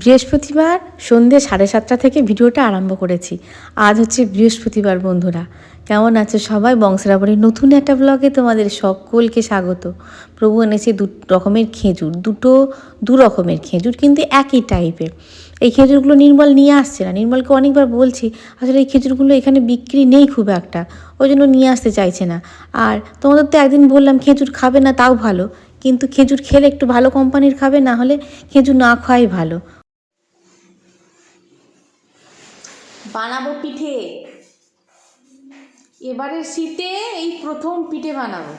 বৃহস্পতিবার সন্ধ্যে সাড়ে সাতটা থেকে ভিডিওটা আরম্ভ করেছি। আজ হচ্ছে বৃহস্পতিবার, বন্ধুরা। কেমন আছে সবাই? বংশরাবরীর নতুন একটা ব্লগে তোমাদের সকলকে স্বাগত। প্রভু এনেছে দু রকমের খেজুর, দুটো, দু রকমের খেজুর, কিন্তু একই টাইপের এই খেজুরগুলো নির্মল নিয়ে আসছে না। নির্মলকে অনেকবার বলছি, আসলে এই খেজুরগুলো এখানে বিক্রি নেই খুব একটা। ওই জন্য নিয়ে আসতে চাইছে না। আর তোমাদের তো একদিন বললাম, খেজুর খাবে না, তাও ভালো। কিন্তু খেজুর খেলে একটু ভালো কোম্পানির খাবে, না হলে খেজুর না খাওয়াই ভালো। বানাবো পিঠে। এবারে শীতে এই প্রথম পিঠে বানাবো।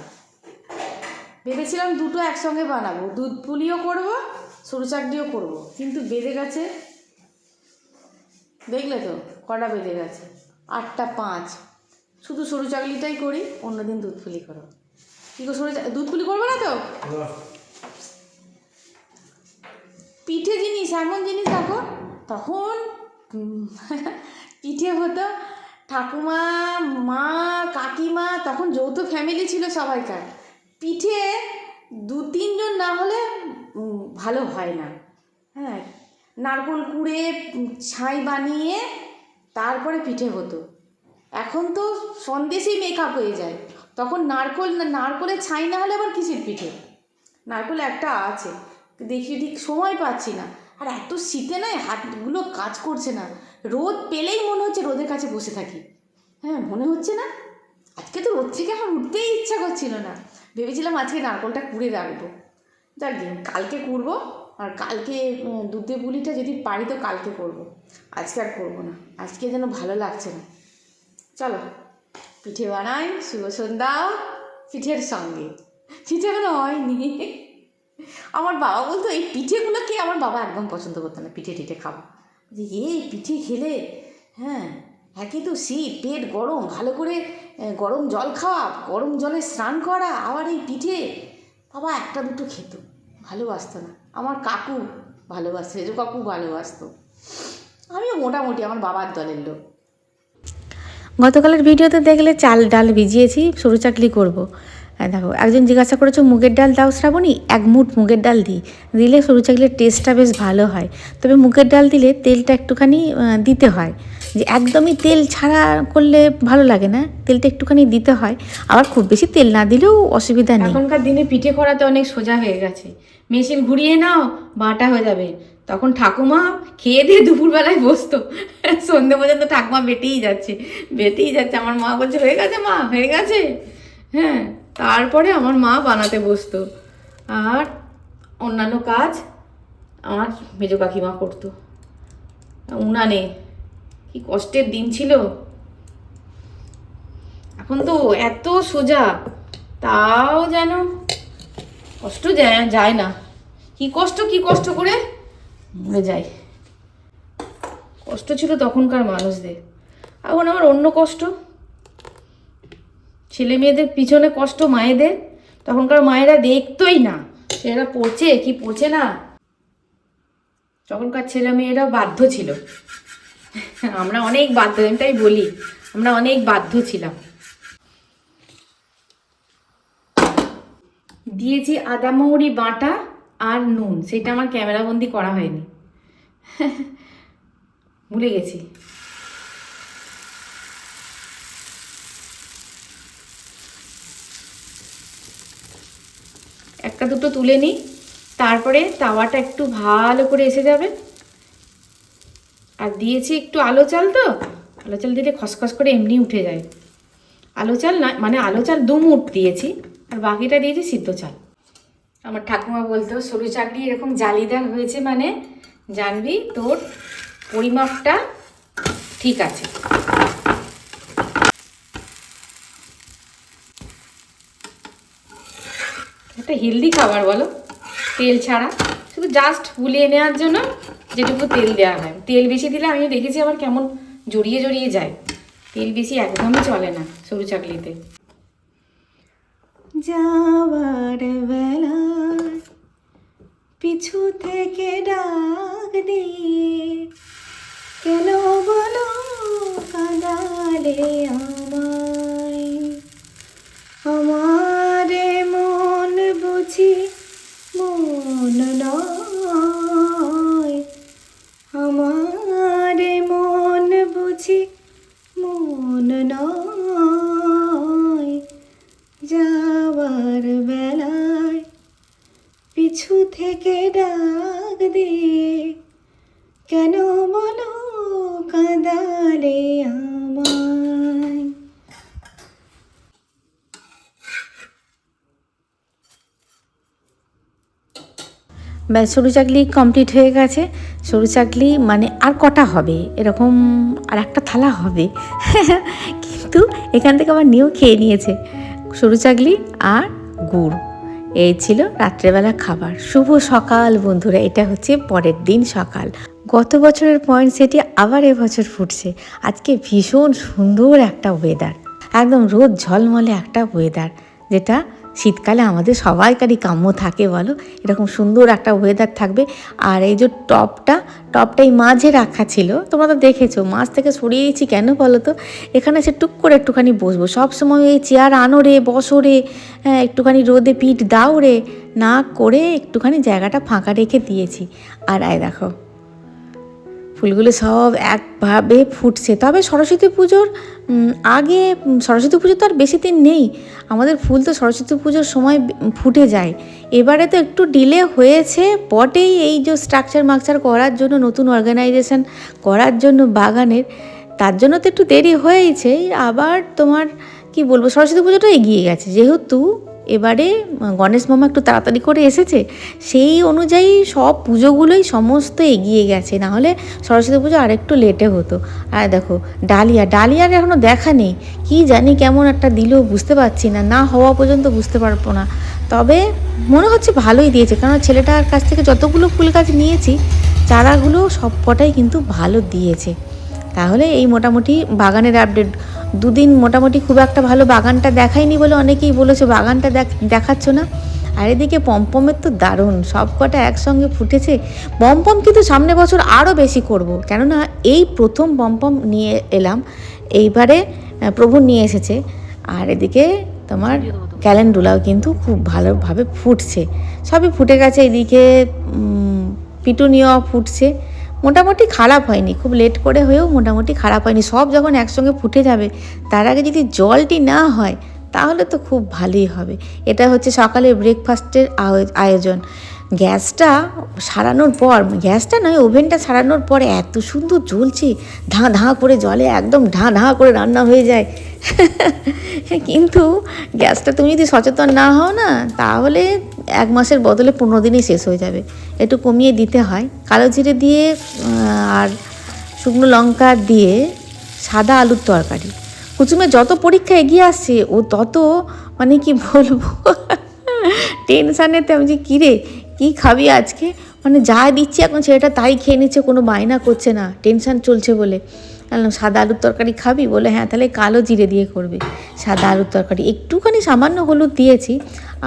ভেবেছিলাম দুটো একসঙ্গে বানাবো। দুধ পুলিও করব, সরু চাকরিও করব, কিন্তু বেঁধে গেছে। দেখলে তো, কটা বেঁধে গেছে? আটটা পাঁচ। শুধু সরু চাকলিটাই করি, অন্যদিন দুধ পুলি করো কী করে সরু দুধ পুলি করব না তো? পিঠে জিনিস, এমন জিনিস দেখো, তখন পিঠে হতো। ঠাকুমা, মা, কাকিমা, তখন যৌথ ফ্যামিলি ছিল সবাইকার। পিঠে দু তিনজন না হলে ভালো হয় না। হ্যাঁ নারকোল কুড়ে, ছাই বানিয়ে তারপরে পিঠে হতো। এখন তো সন্দেশেই মেকআপ হয়ে যায়। তখন নারকোল, নারকোলের ছাই না হলে আবার কিসের পিঠে? নারকোল একটা আছে। দেখি ঠিক সময় পাচ্ছি না। আর এত শীতে নয় হাতগুলো কাজ করছে না। রোদ পেলেই মনে হচ্ছে রোদের কাছে বসে থাকি। হ্যাঁ মনে হচ্ছে না? আজকে তো রোদ থেকে আমার উঠতেই ইচ্ছা করছিল না। ভেবেছিলাম আজকে নারকলটা কুড়ে রাখব। যাক কালকে কুড়বো আর কালকে দুধে পুলিটা যদি পারি তো কালকে করব। আজকে আর করব না। আজকে যেন ভালো লাগছে না। চলো, পিঠে বানাই, শুভ সন্ধ্যা, পিঠের সঙ্গে। পিঠে এখনও হয়নি। আমার বাবা বলতো, এই পিঠেগুলোকে আমার বাবা একদম পছন্দ করতো না, পিঠে টিঠে খাওয়া? যে, এ, পিঠে খেলে হ্যাঁ একে তো শীত, পেট গরম, ভালো করে গরম জল খাওয়া, গরম জলে স্নান করা, আবার এই পিঠে। বাবা একটা দুটো খেত, ভালোবাসতো না। আমার কাকু ভালোবাসতো সেজো কাকু ভালোবাসতো। আমিও মোটামুটি আমার বাবার দলের লোক। গতকালের ভিডিওতে দেখলে চাল ডাল ভিজিয়েছি, সরু চাকলি করব। দেখো, একজন জিজ্ঞাসা করেছ, মুগের ডাল দাও শ্রাবণী? এক মুঠ মুগের ডাল দিই। দিলে সরু চাকলির টেস্টটা বেশ ভালো হয়। তবে মুগের ডাল দিলে তেলটা একটুখানি দিতে হয়। যে একদমই তেল ছাড়া করলে ভালো লাগে না, তেলটা একটুখানি দিতে হয়। আবার খুব বেশি তেল না দিলেও অসুবিধা নেই। এখনকার দিনে পিঠে করাতে অনেক সোজা হয়ে গেছে। মেশিন ঘুরিয়ে নাও, বাটা হয়ে যাবে। তখন ঠাকুমা খেয়ে দিয়ে দুপুরবেলায় বসতো। সন্ধে পর্যন্ত ঠাকুমা বেটেই যাচ্ছে। বেটেই যাচ্ছে। আমার মা বলছে, হয়ে গেছে মা, হয়ে গেছে? হ্যাঁ। তারপরে আমার মা বানাতে বসতো। আর অন্যান্য কাজ আমার মেজ কাকিমা করতো। উনানে কি কষ্টের দিন ছিল। এখন তো এত সোজা। তাও যেন কষ্ট যায় না। কি কষ্ট কি কষ্ট করে মরে যায়। কষ্ট ছিল তখনকার মানুষদের। এখন আমার অন্য কষ্ট। ছেলে মেয়েদের পিছনে কষ্ট মায়েদের? তখনকার মায়েরা দেখতোই না। ছেলেরা পড়ছে, কি পড়ছে না? তখনকার ছেলে মেয়েরা বাধ্য ছিল। আমরা অনেক বাধ্য, আমি তাই বলি, আমরা অনেক বাধ্য ছিলাম। দিয়েছি আদা মৌরি বাটা আর নুন, সেটা আমার ক্যামেরাবন্দি করা হয়নি। ভুলে গেছি। একটা দুটো তুলে নিই, তারপরে তাওয়াটা একটু ভালো করে এসে যাবে। আর দিয়েছি একটু আলো চাল তো, আলো চাল দিলে খসখস করে এমনি উঠে যায়। আলো চাল না মানে আলো চাল দু মুঠ দিয়েছি, আর বাকিটা দিয়েছি সিদ্ধ চাল। আমার ঠাকুমা বলতো সরু চাকরি এরকম জালিদার হয়েছে মানে জানবি তোর পরিমাপটা ঠিক আছে। একটা হেলদি খাবার বলো? তেল ছাড়া। শুধু জাস্ট গুলিয়ে নেওয়ার জন্য যেটুকু তেল দেওয়া হয়। তেল বেশি দিলে আমি দেখেছি আবার কেমন জড়িয়ে জড়িয়ে যায়। তেল বেশি একদমই চলে না সরু চাকলিতে। যাওয়ার পিছু থেকে ডাক দিয়ে, কেন বলো কাদালে আমায় ব্যাস, সরু চাকলি কমপ্লিট হয়ে গেছে। সরু চাকলি মানে আর কটা হবে? এরকম আর একটা থালা হবে? কিন্তু এখান থেকে আবার নিয়েও খেয়ে নিয়েছে। সরু চাকলি আর গুড়। এই ছিল রাত্রেবেলা খাবার। শুভ সকাল, বন্ধুরা। এটা হচ্ছে পরের দিন সকাল। গত বছরের পয়েন্ট সেটি আবার এবছর ফুটছে। আজকে ভীষণ সুন্দর একটা ওয়েদার একদম রোদ ঝলমলে একটা ওয়েদার যেটা শীতকালে আমাদের সবাইকারই কাম্য থাকে, বলো। এরকম সুন্দর একটা ওয়েদার থাকবে। আর এই যে টপটা টপটা এই মাঝে রাখা ছিল। তোমরা তো দেখেছ, মাছ থেকে সরিয়েছি কেন বলো তো? এখানে সে টুক করে একটুখানি বসবো। সবসময় এই চেয়ার আনো রে, বসো রে হ্যাঁ একটুখানি রোদে পিঠ দাও রে। না করে একটুখানি জায়গাটা ফাঁকা রেখে দিয়েছি। আর আয় দেখো। ফুলগুলো সব একভাবে ফুটছে। তবে সরস্বতী পুজোর আগে সরস্বতী পুজো তো আর বেশি দিন নেই। আমাদের ফুল তো সরস্বতী পুজোর সময় ফুটে যায়। এবারে তো একটু ডিলে হয়েছে, বটেই এই যে স্ট্রাকচার মাকচার করার জন্য, নতুন অর্গানাইজেশন করার জন্য বাগানের। তার জন্য তো একটু দেরি হয়েছে। আবার তোমার, কি বলব, সরস্বতী পুজোটা এগিয়ে গেছে। যেহেতু এবারে, গণেশ মামা একটু তাড়াতাড়ি করে এসেছে, সেই অনুযায়ী সব পুজোগুলোই সমস্ত এগিয়ে গেছে। নাহলে সরস্বতী পুজো আরেকটু লেটে হতো। আর দেখো, ডালিয়া ডালিয়ার এখনও দেখা নেই। কি জানি কেমন একটা দিলেও বুঝতে পারছি না না হওয়া পর্যন্ত বুঝতে পারব না। তবে মনে হচ্ছে ভালোই দিয়েছে কারণ ছেলেটার কাছ থেকে যতগুলো ফুল গাছ নিয়েছি, চারাগুলো সব কটাই কিন্তু ভালো দিয়েছে। তাহলে এই মোটামুটি বাগানের আপডেট দুদিন মোটামুটি খুব একটা ভালো বাগানটা দেখায়নি বলে অনেকেই বলেছে বাগানটা দেখ দেখাচ্ছ না। আর এদিকে পম্পমের তো দারুণ সব কটা একসঙ্গে ফুটেছে। পম্পম কিন্তু সামনে বছর আরও বেশি করব। কেননা এই প্রথম পম্পম নিয়ে এলাম এইবারে প্রভু নিয়ে এসেছে। আর এদিকে তোমার ক্যালেন্ডুলাও কিন্তু খুব ভালোভাবে ফুটছে। সবই ফুটে গেছে এদিকে উম, পিটুনিয়াও ফুটছে। মোটামুটি খারাপ হয়নি, খুব লেট করে হয়েও মোটামুটি খারাপ হয়নি। সব যখন একসঙ্গে ফুটে যাবে, তার আগে যদি জলটি না হয়, তাহলে তো খুব ভালোই হবে। এটা হচ্ছে সকালে ব্রেকফাস্টের আয়োজন গ্যাসটা সারানোর পর, গ্যাসটা নয়, ওভেনটা সারানোর পরে এত সুন্দর জ্বলছে, ধাঁ ধাঁ করে জলে একদম ঢাঁ ঢাঁ করে রান্না হয়ে যায়। কিন্তু গ্যাসটা তুমি যদি সচেতন না হও না, তাহলে এক মাসের বদলে পনেরো দিনই শেষ হয়ে যাবে। একটু কমিয়ে দিতে হয়। কালো জিরে দিয়ে আর শুকনো লঙ্কা দিয়ে সাদা আলুর তরকারি। কুচুমের যত পরীক্ষা এগিয়ে আসছে, ও তত মানে কি বলব, টেনশানেতে আমি যে কী রে কী খাবি আজকে? মানে যা দিচ্ছি এখন ছেলেটা তাই খেয়ে নিচ্ছে, কোনো বায়না করছে না, টেনশান চলছে বলে। বললাম, সাদা আলুর তরকারি খাবি? বলে হ্যাঁ তাহলে কালো জিরে দিয়ে করবে। সাদা আলুর তরকারি, একটুখানি সামান্য হলুদ দিয়েছি,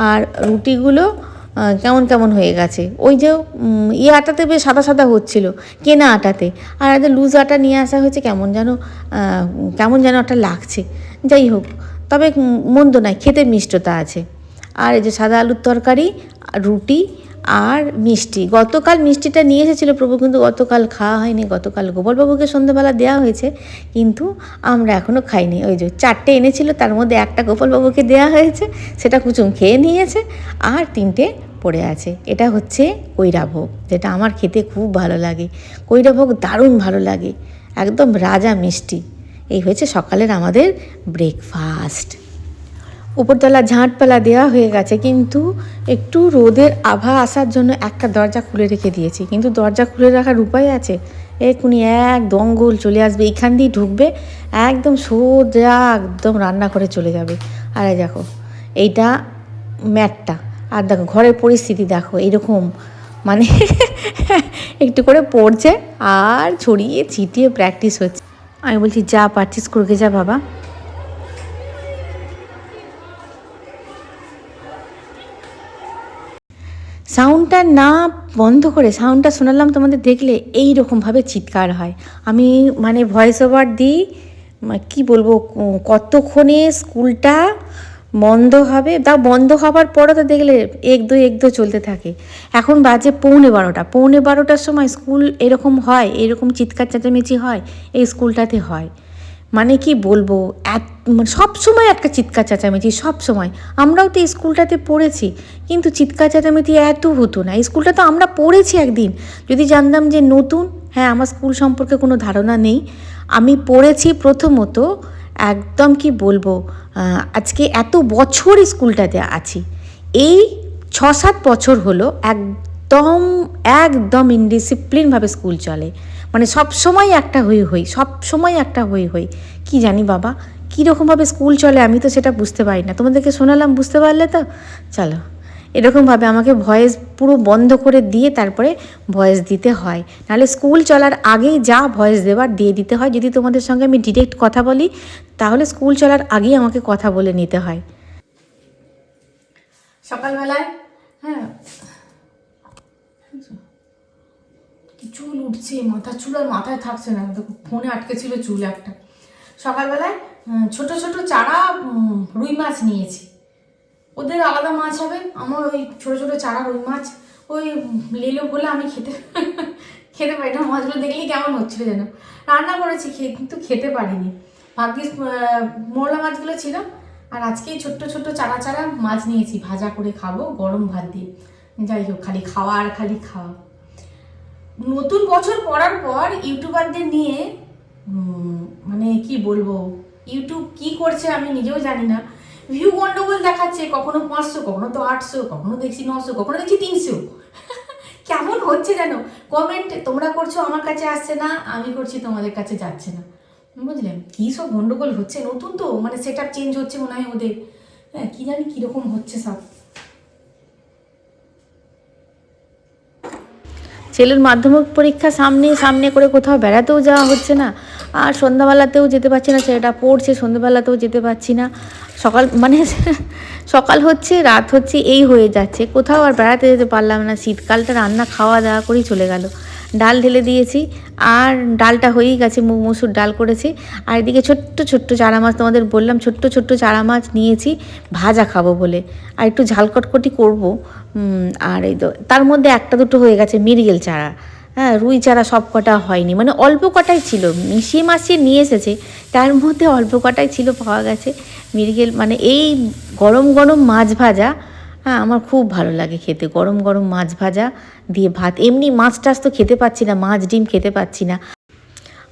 আর রুটিগুলো কেমন কেমন হয়ে গেছে। ওই যে ইয়ে আটাতে বেশ সাদা সাদা হচ্ছিল, কেনা আটাতে। আর একটা লুজ আটা নিয়ে আসা হয়েছে, কেমন যেন কেমন যেন একটা লাগছে। যাই হোক, তবে মন্দ নয়, খেতে মিষ্টতা আছে। আর এই যে সাদা আলুর তরকারি, রুটি আর মিষ্টি। গতকাল মিষ্টিটা নিয়ে এসেছিল প্রভু, কিন্তু গতকাল খাওয়া হয়নি। গতকাল গোপালবাবুকে সন্ধ্যেবেলা দেওয়া হয়েছে, কিন্তু আমরা এখনও খাইনি। ওই যে চারটে এনেছিল, তার মধ্যে একটা গোপালবাবুকে দেওয়া হয়েছে, সেটা কুচুম খেয়ে নিয়েছে আর তিনটে পড়ে আছে। এটা হচ্ছে কৈরাভোগ যেটা আমার খেতে খুব ভালো লাগে। কৈরাভোগ দারুণ ভালো লাগে, একদম রাজা মিষ্টি। এই হয়েছে সকালের আমাদের ব্রেকফাস্ট উপরতলা ঝাঁটপালা দেওয়া হয়ে গেছে, কিন্তু একটু রোদের আভা আসার জন্য একটা দরজা খুলে রেখে দিয়েছি। কিন্তু দরজা খুলে রাখার উপায় আছে? এক্ষুনি এক দঙ্গল চলে আসবে, এখান দিয়ে ঢুকবে, একদম সোজা একদম রান্না করে চলে যাবে। আর দেখো, এইটা ম্যাটটা। আর দেখো, ঘরের পরিস্থিতি দেখো, এরকম। মানে একটু করে পড়ছে আর ছড়িয়ে ছিটিয়ে প্র্যাকটিস হচ্ছে। আমি বলছি, যা পারছিস করকে যা বাবা। সাউন্ডটা না বন্ধ করে সাউন্ডটা শোনালাম তোমাদের দেখলে এই রকমভাবে চিৎকার হয়। আমি মানে ভয়েস ওভার দিই কি বলব কতক্ষণে স্কুলটা বন্ধ হবে? তা বন্ধ হওয়ার পরও তো দেখলে এক দু এক দু চলতে থাকে। এখন বাজে পৌনে বারোটা। পৌনে বারোটার সময় স্কুল এরকম হয়, এরকম চিৎকার চেঁচামেচি হয়, এই স্কুলটাতে হয়। মানে কি বলব? এত মানে সব সময় একটা চিৎকার চেঁচামেচি, সব সময়। আমরাও তো স্কুলটাতে পড়েছি, কিন্তু চিৎকার চেঁচামেচি এত হতো না। স্কুলটা তো আমরা পড়েছি একদিন। যদি জানতাম যে নতুন হ্যাঁ আমার স্কুল সম্পর্কে কোনো ধারণা নেই। আমি পড়েছি প্রথমত, একদম কি বলব আজকে এত বছর স্কুলটাতে আছি। এই ছ সাত বছর হলো একদম একদম ইনডিসিপ্লিনভাবে স্কুল চলে। মানে সব সময় একটা হই হই, সব সময় একটা হই হই। কি জানি বাবা কীরকমভাবে স্কুল চলে আমি তো সেটা বুঝতে পারি না। তোমাদেরকে শোনালাম, বুঝতে পারলে তো? চলো। এরকমভাবে আমাকে ভয়েস পুরো বন্ধ করে দিয়ে তারপরে ভয়েস দিতে হয়। নাহলে স্কুল চলার আগেই যা ভয়েস দেওয়ার দিয়ে দিতে হয়। যদি তোমাদের সঙ্গে আমি ডিরেক্ট কথা বলি, তাহলে স্কুল চলার আগেই আমাকে কথা বলে নিতে হয়। সকালবেলায়? হ্যাঁ কি চুল উঠছে, মাথা, চুল আর মাথায় থাকছে না। দেখো, ফোনে আটকে ছিল চুল একটা। সকালবেলায় ছোট ছোট চারা রুই মাছ নিয়েছি। ওদের আলাদা মাছ হবে। আমার ওই ছোট ছোট চারা রুই মাছ, ওই লেলো বলে আমি খেতে খেতে পারি না। মাছগুলো দেখলেই কেমন হচ্ছিল যেন। রান্না করেছি খেয়ে কিন্তু খেতে পারিনি। ভাগ্যিস মোরলা মাছগুলো ছিল। আর আজকে ছোট্ট ছোট্ট চারা চারা মাছ নিয়েছি। ভাজা করে খাব, গরম ভাত দিয়ে। যাই হোক, খালি খাওয়া আর খালি খাওয়া। নতুন বছর পড়ার পর ইউটিউবারদের নিয়ে মানে কি বলব, ইউটিউব কি করছে আমি নিজেও জানি না। ভিউ গন্ডগোল দেখাচ্ছে, কখনো পাঁচশো, কখনো তো আটশো, কখনো দেখছি নশো, কখনো দেখছি তিনশো। কেমন হচ্ছে যেন? কমেন্ট তোমরা করছ, আমার কাছে আসছে না, আমি করছি, তোমাদের কাছে যাচ্ছে না। বুঝলেন? কী সব গন্ডগোল হচ্ছে? নতুন তো মানে সেট চেঞ্জ হচ্ছে মনে হয় ওদের। হ্যাঁ কী জানি কীরকম হচ্ছে সব। ছেলের মাধ্যমিক পরীক্ষা সামনে সামনে করে কোথাও বেড়াতেও যাওয়া হচ্ছে না। আর সন্ধ্যাবেলাতেও যেতে পারছি না, ছেলেটা পড়ছে, সন্ধ্যাবেলাতেও যেতে পারছি না। সকাল মানে সকাল হচ্ছে, রাত হচ্ছে, এই হয়ে যাচ্ছে। কোথাও আর বেড়াতে যেতে পারলাম না। শীতকালটা রান্না খাওয়া দাওয়া করেই চলে গেল। ডাল ঢেলে দিয়েছি। আর ডালটা হয়েই গেছে মসুর ডাল করেছি। আর এদিকে ছোট্ট ছোট্ট চারা মাছ তোমাদের বললাম, ছোট্ট ছোট্ট চারা মাছ নিয়েছি, ভাজা খাব বলে। আর একটু ঝাল কটকটি করব। আর এই তার মধ্যে একটা দুটো হয়ে গেছে মিরিগেল চারা। হ্যাঁ রুই চারা সব কটা হয়নি। মানে অল্প কটাই ছিল মিশিয়ে মাছিয়ে নিয়ে এসেছে, তার মধ্যে অল্প কটাই ছিল, পাওয়া গেছে মিরিগেল মানে এই গরম গরম মাছ ভাজা হ্যাঁ আমার খুব ভালো লাগে খেতে। গরম গরম মাছ ভাজা দিয়ে ভাত। এমনি মাছ টাছ তো খেতে পাচ্ছি না, মাছ, ডিম খেতে পাচ্ছি না।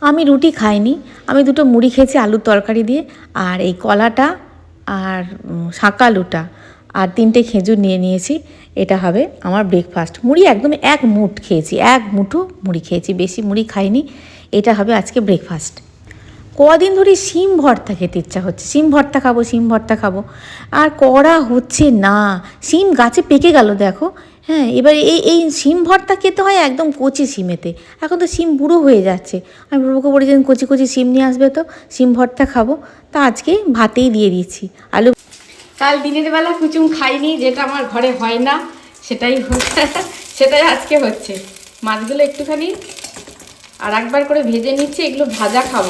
আমি রুটি খাইনি, আমি দুটো মুড়ি খেয়েছি আলুর তরকারি দিয়ে আর এই কলাটা আর শাঁকালুটা আর তিনটে খেজুর নিয়ে নিয়েছি, এটা হবে আমার ব্রেকফাস্ট মুড়ি একদম এক মুঠ খেয়েছি, এক মুঠো মুড়ি খেয়েছি, বেশি মুড়ি খাইনি, এটা হবে আজকে ব্রেকফাস্ট কদিন ধরে শিম ভর্তা খেতে ইচ্ছা হচ্ছে। শিম ভর্তা খাব, শিম ভর্তা খাব। আর করা হচ্ছে না। শিম গাছে পেকে গেল, দেখো। হ্যাঁ এবার এই এই শিম ভর্তা খেতে হয় একদম কচি শিমেতে। এখন তো শিম বুড়ো হয়ে যাচ্ছে। আমি প্রভুকে বলেছিলাম কচি কচি শিম নিয়ে আসবে তো, শিম ভর্তা খাব। তা আজকে ভাতেই দিয়ে দিয়েছি আলু কাল দিনের বেলা কুচুম খাইনি, যেটা আমার ঘরে হয় না, সেটাই সেটাই আজকে হচ্ছে। মাছগুলো একটুখানি আর একবার করে ভেজে নিচ্ছি, এগুলো ভাজা খাব।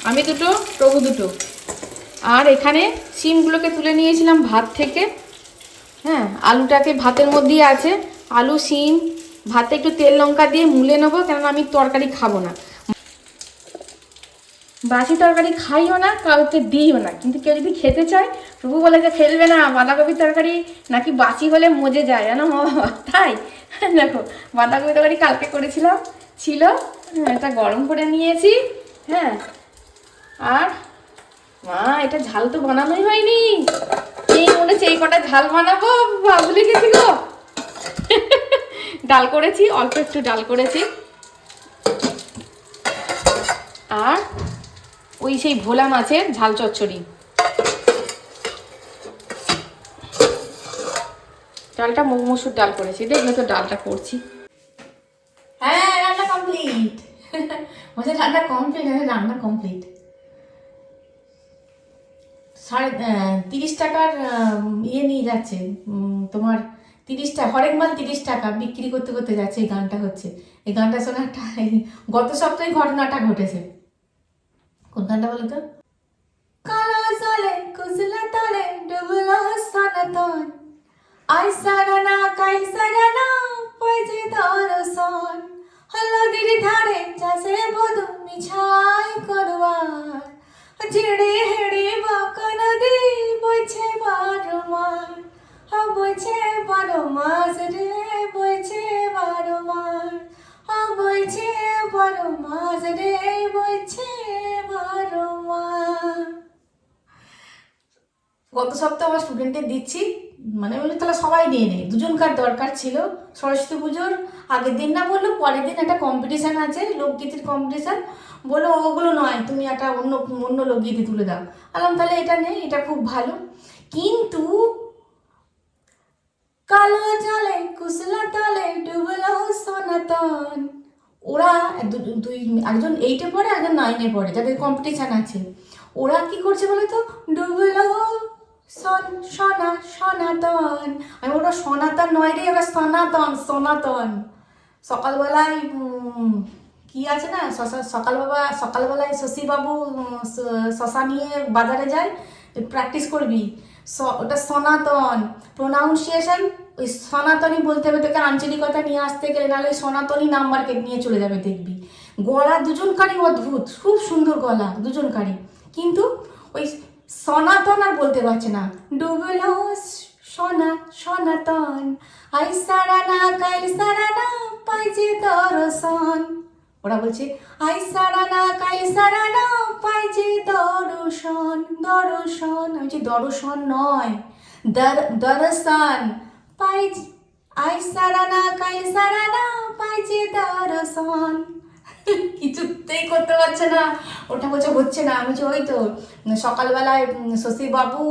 আমি দুটো প্রভু দুটো। আর এখানে সিমগুলোকে তুলে নিয়েছিলাম ভাত থেকে। হ্যাঁ আলুটাকে ভাতের মধ্যেই আছে। আলু শিম ভাতে একটু তেল লঙ্কা দিয়ে মুলে নেব কেননা আমি তরকারি খাব না। বাসি তরকারি খাইও না কাউকে দিইও না। কিন্তু কেউ যদি খেতে চায় প্রভু বলে যে ফেলবে না বাঁধাকপির তরকারি নাকি বাসি হলে মজে যায় জানো? মা বাবা তাই? দেখো বাঁধাকপি তরকারি কালকে করেছিলাম ছিল হ্যাঁ, এটা গরম করে নিয়েছি হ্যাঁ। আর? মা, এটা ঝাল তো বানানোই হয়নি। এই মনে হচ্ছে এই কটা ঝাল বানাবো ভুলে গেছি গো ডাল করেছি, অল্প একটু ডাল করেছি। আর ওই সেই ভোলা মাছের ঝাল চচ্চড়ি। ডালটা মুগ মসুর ডাল করেছি দেখবে তো ডালটা করছি। হ্যাঁ রান্না কমপ্লিট বলছে রান্না কমপ্লিট রান্না কমপ্লিট সাড়ে তিরিশ টাকার ইয়ে নিয়ে যাচ্ছে। তোমার তিরিশ টাকা হরেক মাল তিরিশ টাকা বিক্রি করতে করতে যাচ্ছে, এই গানটা হচ্ছে। এই গানটা শোনা একটা গত সপ্তাহে ঘটনাটা ঘটেছে। কোন গানটা বলো তো? কালা জলে কুজলা তলে, ডুবলো সনাতন। আই সারানা কাই সারানা পয়জে দরসন হলদির ধারে চাষে বধু মিছাই করবার। ঝিড়ে হেড়ে বাঁকা নদী বইছে বারো মাস বইছে বারো মাস রে বইছে বারো মাস বইছে বারো মাস রে বইছে বারো মাস গত সপ্তাহ আমার স্টুডেন্টদের দিচ্ছি। মানে বলল তাহলে সবাই নিয়ে নেই। দুজনকার দরকার ছিল? সরস্বতী পুজোর আগের দিন না বলল, পরের দিন একটা কম্পিটিশান আছে, লোকগীতির কম্পিটিশান বলো ওগুলো নয়, তুমি একটা অন্য অন্য লোকগীতি তুলে দাও। আলাম তাহলে এটা নেই এটা খুব ভালো। কিন্তু কালো জলে কুসলা তলে ডুবলো সনাতন। ওরা দুই, একজন এইটে পড়ে, একজন নাইনে পড়ে, যাদের কম্পিটিশান আছে। ওরা কি করছে বলো তো ডুবলো সন সনা সনাতন। আমি ওরা সনাতন নয় রে ওরা সনাতন সনাতন। সকালবেলায় কি আছে না? শশা, সকালবেলা, সকালবেলায় শশীবাবু শশা নিয়ে বাজারে যায় প্র্যাকটিস করবি। ওটা সনাতন। প্রোনাউন্সিয়েশন ওই সনাতনই বলতে হবে, তোকে আঞ্চলিকতা নিয়ে আসতে গেলে, নাহলে ওই সনাতনী নাম্বারকে নিয়ে চলে যাবে, দেখবি। গলা দুজনকারই অদ্ভুত, খুব সুন্দর গলা, দুজনকারই। কিন্তু ওই সনাতন আর বলতে পারছে না। ডুবলো সোনা, সনাতন। আই সারানা কাইল সারানা, পাইছে দর্শন ওরা বলছে, আই সারানা কাইল সারানা, পাইছে দর্শন দর্শন বলছি দর্শন নয়, দর দর্শন পাই আই সারানা কাইল সারানা, পাইছে দর্শন কিছুতেই করতে পারছে না। ওটা বলছে হচ্ছে না। আমি ওই তো সকালবেলায় শশীবাবু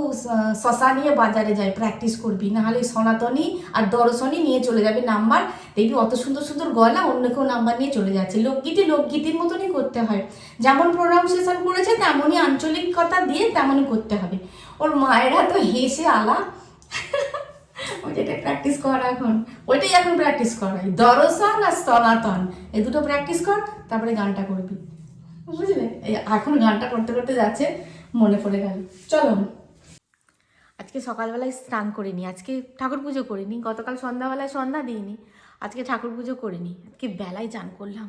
শশা নিয়ে বাজারে যায়। প্র্যাকটিস করবি। নাহলে সনাতনী আর দর্শনী নিয়ে চলে যাবে নাম্বার। দেখবি অত সুন্দর সুন্দর গলা অন্য কেউ নাম্বার নিয়ে চলে যাচ্ছে। লোকগীতি লোকগীতির মতনই করতে হয়। যেমন প্রোনাউন্সিয়েশন করেছে, তেমনই আঞ্চলিকতা দিয়ে তেমনই করতে হবে। ওর মায়েরা তো হেসে আলা প্র্যাকটিস কর এখন। ওইটাই এখন প্র্যাকটিস কর এই দর্শন আর এই দুটো প্র্যাকটিস কর, তারপরে গানটা করবি। বুঝলে? এখন গানটা করতে করতে যাচ্ছে, মনে পড়ে গেল। চলো। আজকে সকালবেলায় স্নান করিনি, আজকে ঠাকুর পুজো করিনি, গতকাল সন্ধ্যাবেলায় সন্ধ্যা দিইনি, আজকে ঠাকুর পুজো করিনি। আজকে বেলায় চান করলাম।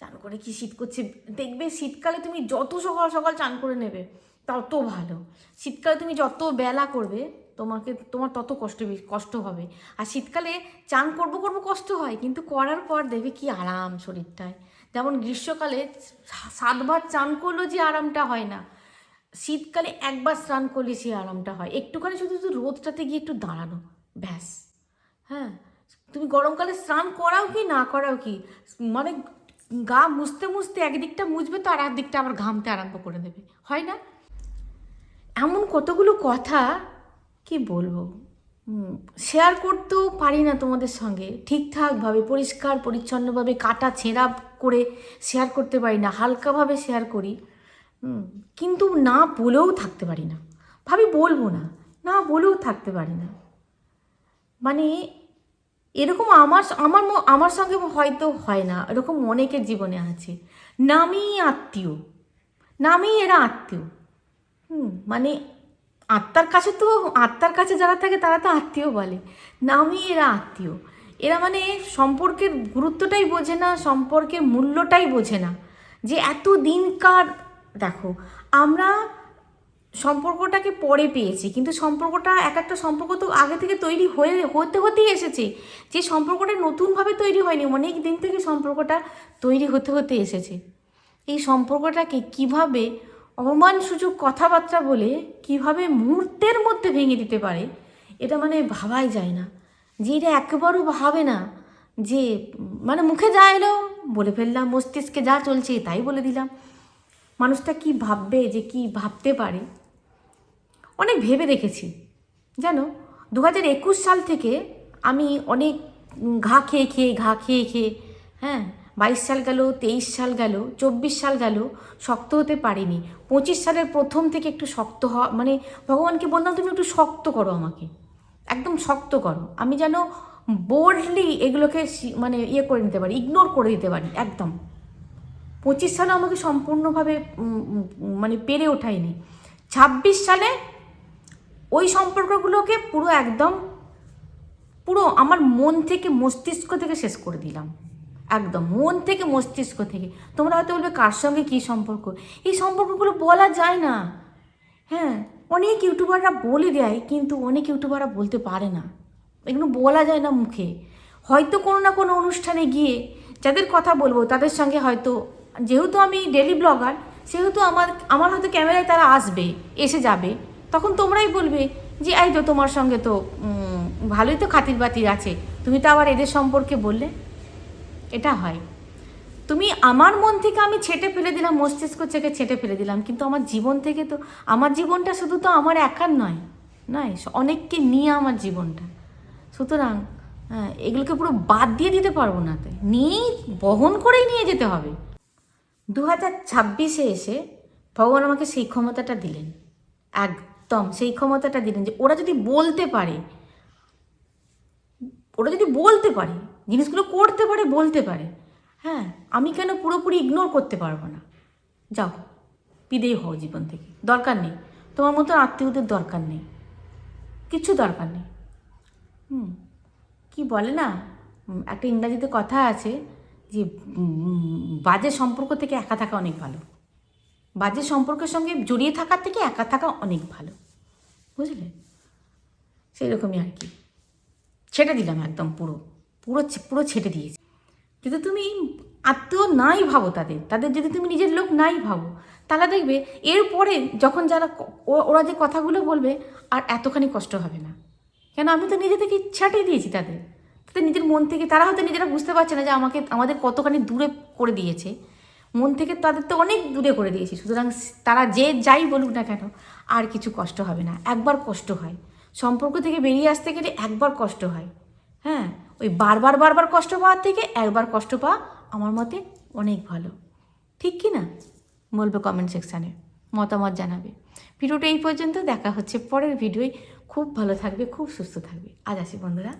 চান করে কি শীত করছে? দেখবে শীতকালে তুমি যত সকাল সকাল চান করে নেবে, তত ভালো। শীতকালে তুমি যত বেলা করবে তোমাকে, তোমার তত কষ্ট কষ্ট হবে। আর শীতকালে চান করব করব কষ্ট হয়, কিন্তু করার পর দেখবে কি আরাম শরীরটায়। যেমন গ্রীষ্মকালে সাতবার চান করলেও যে আরামটা হয় না, শীতকালে একবার স্নান করলে সেই আরামটা হয়। একটুখানি শুধু শুধু রোদটাতে গিয়ে একটু দাঁড়ানো, ব্যাস। হ্যাঁ? তুমি গরমকালে স্নান করাও কি, না করাও কি? মানে গা মুছতে মুছতে একদিকটা মুছবে তো আর একদিকটা আবার ঘামতে আরম্ভ করে দেবে। হয় না? এমন কতগুলো কথা কি বলব? শেয়ার করতেও পারি না তোমাদের সঙ্গে। ঠিকঠাকভাবে, পরিষ্কার, পরিচ্ছন্নভাবে, কাটা ছেঁড়া করে শেয়ার করতে পারি না, হালকাভাবে শেয়ার করি। কিন্তু না বলেও থাকতে পারি না। ভাবি বলব না না বলেও থাকতে পারি না। মানে এরকম আমার আমার আমার সঙ্গে হয়তো হয় না, এরকম অনেকের জীবনে আছে। নামই আত্মীয়, নামই এরা আত্মীয়। হুম মানে আত্মার কাছে তো, আত্মার কাছে যারা থাকে তারা তো আত্মীয় বলে। নামই এরা আত্মীয়। এরা মানে সম্পর্কের গুরুত্বটাই বোঝে না, সম্পর্কের মূল্যটাই বোঝে না। যে এত দিনকার দেখো, আমরা সম্পর্কটাকে পরে পেয়েছি, কিন্তু সম্পর্কটা, এক একটা সম্পর্ক তো আগে থেকে তৈরি হয়ে, হতে হতেই এসেছে। যে সম্পর্কটা নতুনভাবে তৈরি হয়নি, অনেক দিন থেকে সম্পর্কটা তৈরি হতে হতে এসেছে। এই সম্পর্কটাকে কীভাবে অপমানসূচক কথাবার্তা বলে কীভাবে মুহূর্তের মধ্যে ভেঙে দিতে পারে, এটা মানে ভাবাই যায় না। যে এটা একেবারও ভাবে না, যে মানে মুখে যা এলো, বলে ফেললাম, মস্তিষ্কে যা চলছে তাই বলে দিলাম। মানুষটা কি ভাববে, যে কি ভাবতে পারে? অনেক ভেবে দেখেছি। জানো দু হাজার একুশ সাল থেকে আমি অনেক ঘা খেয়ে খেয়ে, ঘা খেয়ে খেয়ে হ্যাঁ বাইশ সাল গেল, তেইশ সাল গেল, চব্বিশ সাল গেল, শক্ত হতে পারিনি। পঁচিশ সালের প্রথম থেকে একটু শক্ত হওয়া মানে ভগবানকে বললাম, তুমি একটু শক্ত করো আমাকে। একদম শক্ত করো। আমি যেন বোল্ডলি এগুলোকে মানে ইয়ে করে নিতে পারি ইগনোর করে দিতে পারি, একদম। পঁচিশ সালে আমাকে সম্পূর্ণভাবে মানে পেরে ওঠায়নি। ছাব্বিশ সালে ওই সম্পর্কগুলোকে পুরো একদম, পুরো আমার মন থেকে, মস্তিষ্ক থেকে শেষ করে দিলাম। একদম, মন থেকে, মস্তিষ্ক থেকে। তোমরা হয়তো বলবে, কার সঙ্গে কী সম্পর্ক? এই সম্পর্কগুলো বলা যায় না। হ্যাঁ অনেক ইউটিউবাররা বলে দেয়, কিন্তু অনেক ইউটিউবাররা বলতে পারে না। এগুলো বলা যায় না মুখে। হয়তো কোনো না কোনো অনুষ্ঠানে গিয়ে যাদের কথা বলব, তাদের সঙ্গে হয়তো, যেহেতু আমি ডেলি ব্লগার সেহেতু আমার আমার হয়তো ক্যামেরায় তারা আসবে, এসে যাবে। তখন তোমরাই বলবে যে, এই তো তোমার সঙ্গে তো ভালোই তো খাতির বাতির আছে। তুমি তো আবার এদের সম্পর্কে বললে? এটা হয়। তুমি আমার মন থেকে আমি ছেটে ফেলে দিলাম মস্তিষ্ক থেকে ছেটে ফেলে দিলাম কিন্তু আমার জীবন থেকে তো আমার জীবনটা শুধু তো আমার একার নয় নয় অনেককে নিয়ে আমার জীবনটা। সুতরাং হ্যাঁ, এগুলোকে পুরো বাদ দিয়ে দিতে পারব না তো। নিয়েই বহন করেই নিয়ে যেতে হবে। দু হাজার ছাব্বিশে এসে ভগবান আমাকে সেই ক্ষমতাটা দিলেন। একদম সেই ক্ষমতাটা দিলেন যে ওরা যদি বলতে পারে ওরা যদি বলতে পারে জিনিসগুলো করতে পারে, বলতে পারে। হ্যাঁ আমি কেন পুরোপুরি ইগনোর করতে পারব না? যাও, বিদেয় হও জীবন থেকে। দরকার নেই। তোমার মতো আত্মীয়দের দরকার নেই। কিচ্ছু দরকার নেই। হুম, কি বলে না? একটা ইংরাজিতে কথা আছে যে বাজে সম্পর্ক থেকে একা থাকা অনেক ভালো। বাজে সম্পর্কের সঙ্গে জড়িয়ে থাকার থেকে একা থাকা অনেক ভালো। বুঝলে? সেই রকমই আর কি। ছেড়ে দিলাম একদম পুরো। পুরো পুরো ছেটে দিয়েছে। যদি তুমি আত্মীয় নাই ভাবো তাদের তাদের যদি তুমি নিজের লোক নাই ভাবো, তাহলে দেখবে এরপরে যখন যারা ওরা যে কথাগুলো বলবে, আর এতখানি কষ্ট হবে না। কেন আমি তো নিজে থেকে ছাটিয়ে দিয়েছি তাদের। তাদের নিজের মন থেকে, তারা হয়তো নিজেরা বুঝতে পারছে না যে আমাকে, আমাদের কতখানি দূরে করে দিয়েছে। মন থেকে তাদের তো অনেক দূরে করে দিয়েছি। সুতরাং তারা যে যাই বলুক না কেন, আর কিছু কষ্ট হবে না। একবার কষ্ট হয়। সম্পর্ক থেকে বেরিয়ে আসতে গেলে একবার কষ্ট হয়। হ্যাঁ? ওই বারবার বারবার কষ্ট পাওয়ার থেকে একবার কষ্ট পাওয়া আমার মতে অনেক ভালো। ঠিক কি না? বলবে কমেন্ট সেকশানে মতামত জানাবে। ভিডিওটা এই পর্যন্ত। দেখা হচ্ছে পরের ভিডিওয়। খুব ভালো থাকবে, খুব সুস্থ থাকবে। আজ আসি বন্ধুরা।